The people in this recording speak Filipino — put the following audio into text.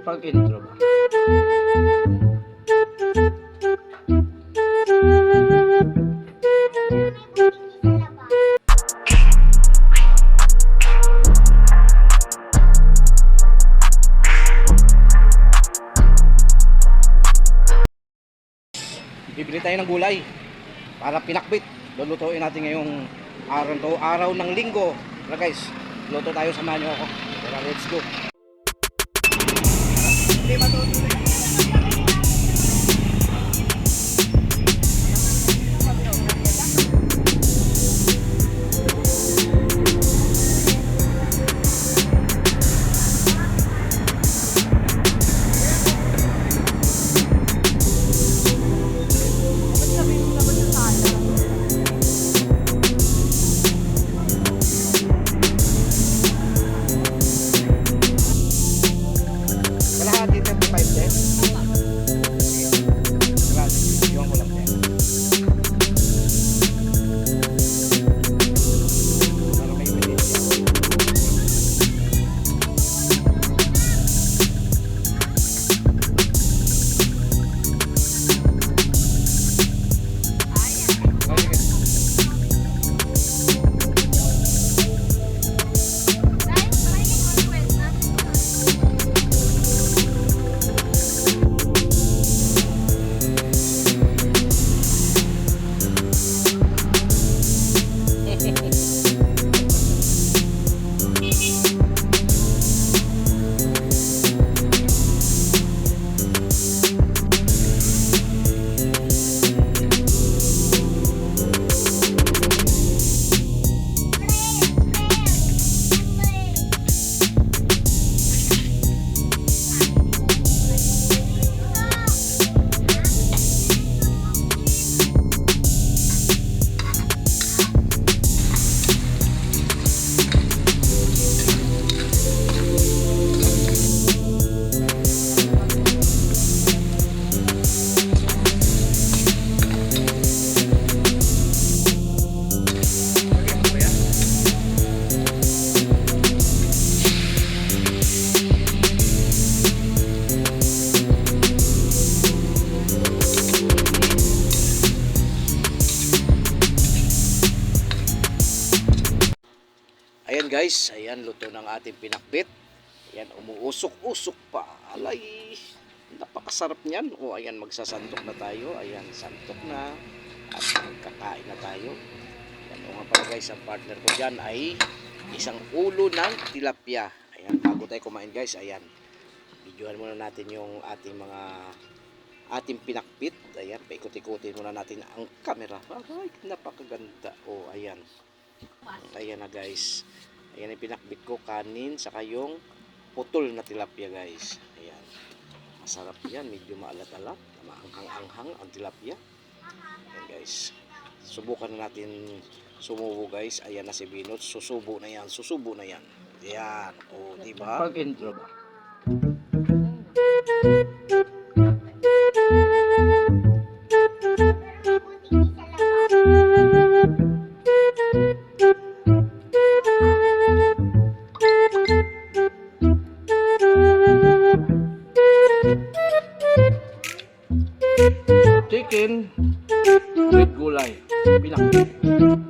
Pag intro ba? Bibili tayo ng gulay para pinakbit. Lulutuin natin ngayong araw to, araw ng linggo. Tara guys, luto tayo samahan niyo ako. Tara, let's go. Hindi matutuloy. Texas. Guys, ayan luto ng ating pinakbit. Ayan, umuusok-usok pa. Alay, napakasarap niyan. O ayan, magsasantok na tayo. Ayan, santok na. At magkakain na tayo. Ayan, o nga pala guys, ang partner ko dyan ay isang ulo ng tilapia. Ayan, bago tayo kumain guys, ayan. Videohan muna natin yung ating mga ating pinakbit. Ayan, paikot-ikutin muna natin ang camera. Ay, napakaganda. O, ayan. Ayan na guys. Ayan yung pinakbit ko kanin saka yung putol na tilapia guys. Ayan. Masarap yan. Medyo maalat-alat. Maanghang-anghang ang tilapia. Ayan guys. Subukan na natin sumubo guys. Ayan na si Binot. Susubo na yan. Susubo na yan. Ayan. O, di ba? natin red gulay. Pinak.